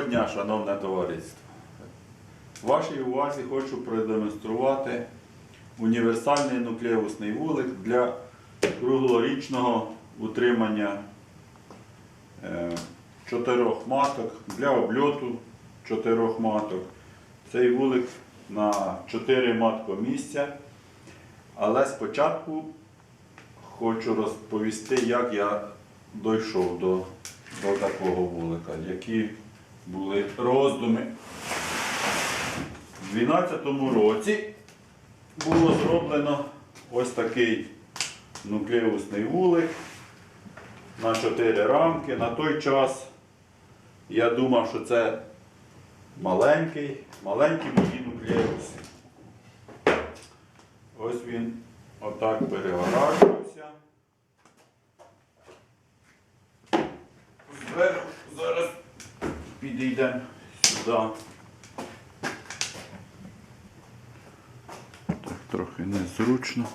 Доброго дня, шановне товариство. Вашій увазі хочу продемонструвати універсальний нуклеусний вулик для круглорічного утримання е, чотирьох маток, для обльоту чотирьох маток. Цей вулик на 4 маткомісця. Але спочатку хочу розповісти, як я дійшов до, до такого вулика, які були роздуми. У 2012 році було зроблено ось такий нуклеусний вулик на 4 рамки. На той час я думав, що це маленький, маленькі мої нуклеуси. Ось він отак перегоражувався. Зверху зараз підійдемо сюди. Так трохи незручно.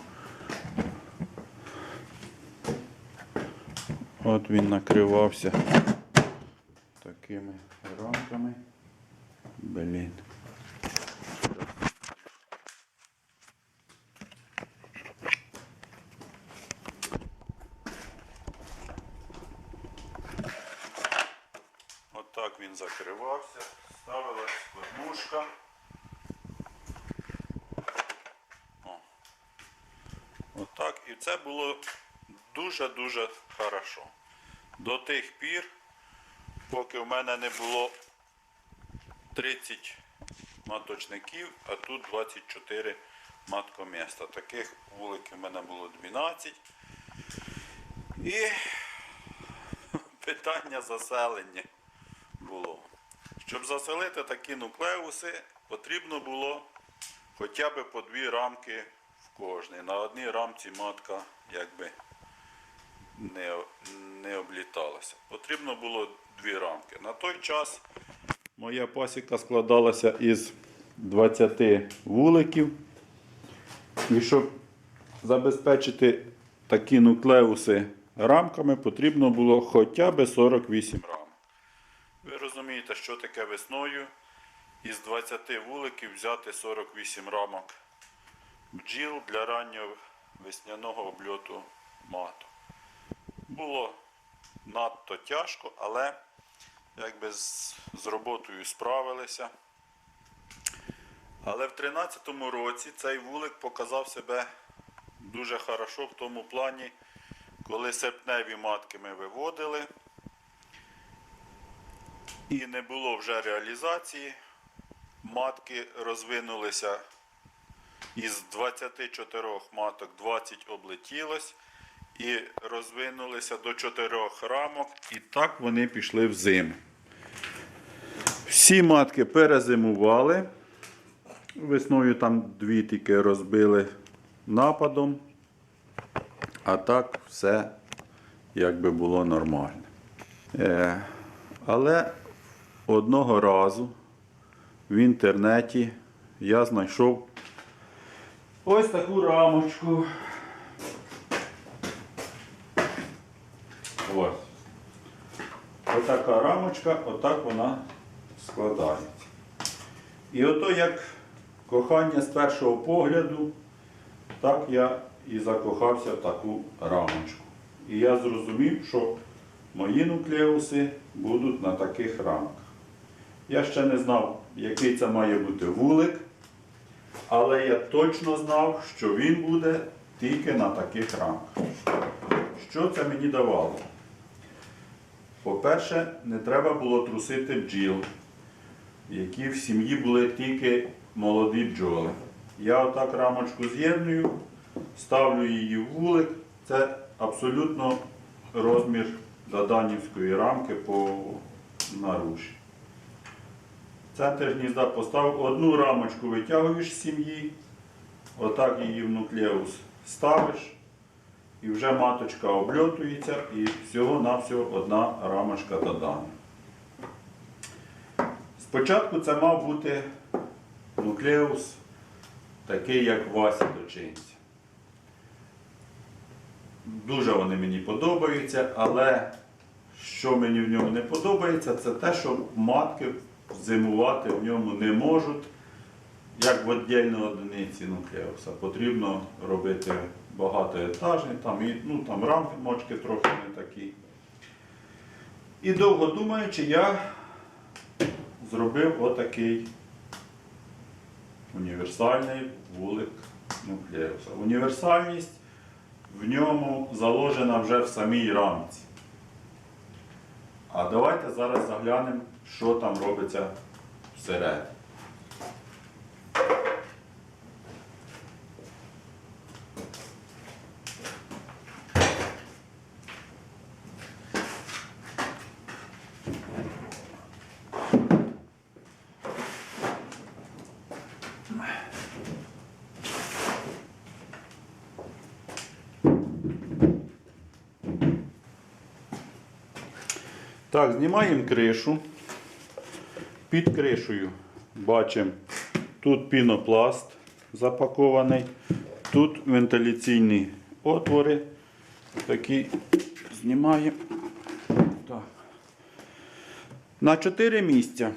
От він накривався такими рамками. Блін. Отак він закривався, ставилась кормушка. Отак. І це було дуже-дуже хорошо. До тих пір, поки в мене не було 30 маточників, а тут 24 маткоміста. Таких вуликів в мене було 12. І питання заселення. Щоб заселити такі нуклеуси, потрібно було хоча б по дві рамки в кожній. На одній рамці матка якби не, не обліталася. Потрібно було дві рамки. На той час моя пасіка складалася із 20 вуликів. І щоб забезпечити такі нуклеуси рамками, потрібно було хоча б 48 рамок. Ви розумієте, що таке весною із 20 вуликів взяти 48 рамок бджіл для раннього весняного обльоту мату. Було надто тяжко, але якби з, з роботою справилися. Але в 2013 році цей вулик показав себе дуже хорошо в тому плані, коли серпневі матки ми виводили і не було вже реалізації. Матки розвинулися із 24 маток 20 облетілось і розвинулися до 4 рамок, і так вони пішли в зиму. Всі матки перезимували. Весною там дві тільки розбили нападом, а так все якби було нормально. Е, але одного разу в інтернеті я знайшов ось таку рамочку. Ось. Ось така рамочка, отак вона складається. І ото як кохання з першого погляду, так я і закохався в таку рамочку. І я зрозумів, що мої нуклеуси будуть на таких рамках. Я ще не знав, який це має бути вулик, але я точно знав, що він буде тільки на таких рамках. Що це мені давало? По-перше, не треба було трусити бджіл, які в сім'ї були тільки молоді бджоли. Я отак рамочку з'єдную, ставлю її в вулик. Це абсолютно розмір даданівської рамки по наруші. Центр гнізда поставив одну рамочку витягуєш з сім'ї, отак її в нуклеус ставиш, і вже маточка обльотується, і всього-навсього одна рамочка додана. Спочатку це мав бути нуклеус такий, як Вася дочинці. Дуже вони мені подобаються, але що мені в ньому не подобається, це те, що матки зимувати в ньому не можуть, як в віддільній одиниці нуклеуса. Потрібно робити багатоетажні, там, ну, там рамочки трохи не такі. І довго думаючи, я зробив отакий універсальний вулик нуклеуса. Універсальність в ньому заложена вже в самій рамці. А давайте зараз заглянемо, що там робиться всередині. Так, знімаємо кришу. Під кришею бачимо, тут пінопласт запакований, тут вентиляційні отвори. Такі знімаємо. Так. На 4 місця.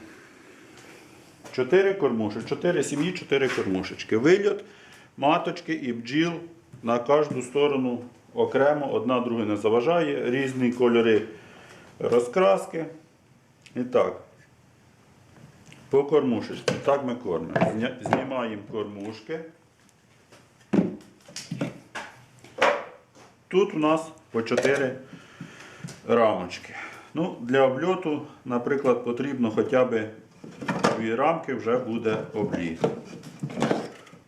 4 кормушечки, 4 сім'ї, 4 кормушечки. Вильот, маточки і бджіл на кожну сторону окремо, одна друга не заважає, різні кольори розкраски. І так, по кормушечці. Так ми кормимо. Знімаємо кормушки. Тут у нас по 4 рамочки. Ну, для обльоту, наприклад, потрібно хоча б дві рамки вже буде обліт.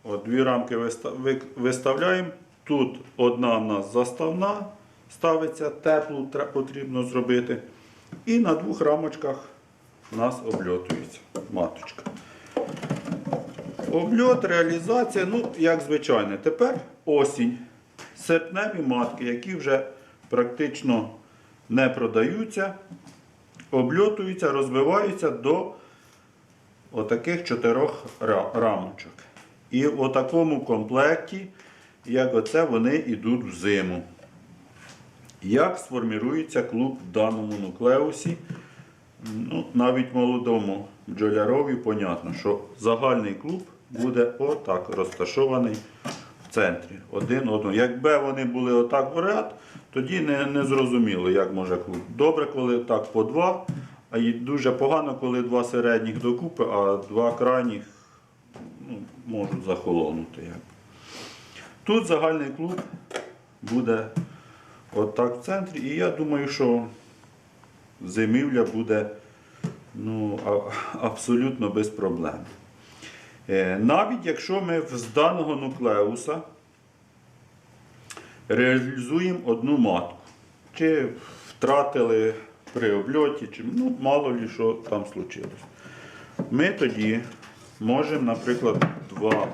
От дві рамки виставляємо. Тут одна в нас заставна ставиться, теплу потрібно зробити. І на двох рамочках у нас обльотується маточка. Обльот, реалізація, ну, як звичайно. Тепер осінь. Серпневі матки, які вже практично не продаються, обльотуються, розвиваються до отаких чотирьох рамочок. І в такому комплекті, як оце, вони йдуть в зиму. Як сформірується клуб в даному нуклеусі? Ну, навіть молодому бджолярові понятно, що загальний клуб буде отак розташований в центрі. Один одного. Якби вони були отак в ряд, тоді не, не зрозуміло, як може клуб. Добре, коли так по два, а й дуже погано, коли два середніх докупи, а два крайніх ну, можуть захолонути. Тут загальний клуб буде отак в центрі. І я думаю, що зимівля буде ну, абсолютно без проблем. Е, Навіть якщо ми з даного нуклеуса реалізуємо одну матку, чи втратили при обльоті, чи ну, мало лі що там случилось. Ми тоді можемо, наприклад, два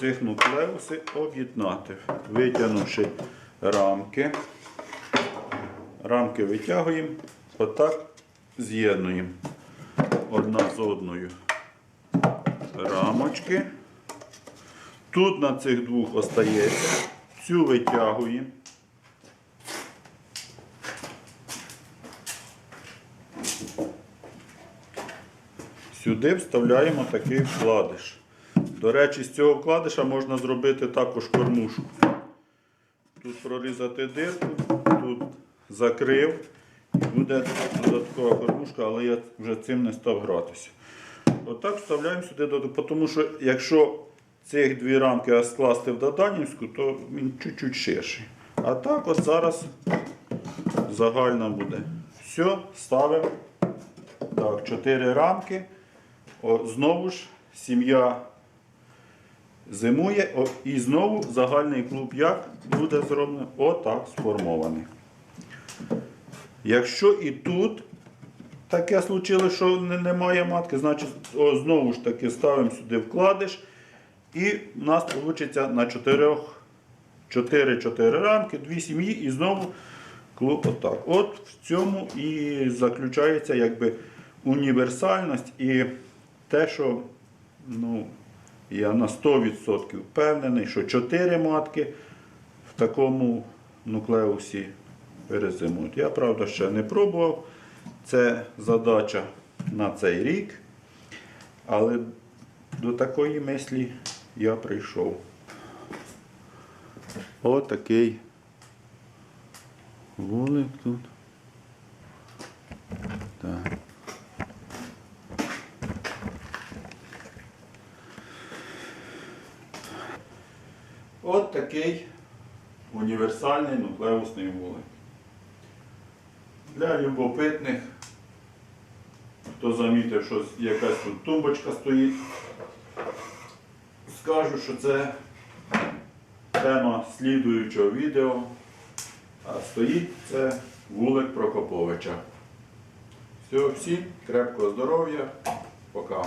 цих нуклеуси об'єднати, витягнувши рамки. Рамки витягуємо, отак з'єднуємо одна з одною рамочки. Тут на цих двох остається, цю витягуємо. Сюди вставляємо такий вкладиш. До речі, з цього вкладиша можна зробити також кормушку. Тут прорізати дирку, тут закрив. Буде додаткова кормушка, але я вже цим не став гратися. Отак вставляємо сюди, тому що якщо цих дві рамки скласти в Доданівську, то він чуть-чуть ширший. А так от зараз загальна буде. Все, ставимо. Так, чотири рамки. О, знову ж сім'я зимує. О, і знову загальний клуб як буде зроблено? Отак сформований. Якщо і тут таке случилось, що немає матки, значить знову ж таки ставимо сюди вкладиш. І в нас вийде на 4 4-4 рамки, дві сім'ї і знову клуб отак. От в цьому і заключається якби універсальність і те, що ну, я на 100% впевнений, що 4 матки в такому нуклеусі перезимують. Я, правда, ще не пробував. Це задача на цей рік. Але до такої мислі я прийшов. Отакий вулик тут. Так. От такий універсальний нуклеусний вулик. Для любопитних, хто замітив, що якась тут тумбочка стоїть, скажу, що це тема слідуючого відео. А стоїть це вулик Прокоповича. Все, всім крепкого здоров'я. Пока.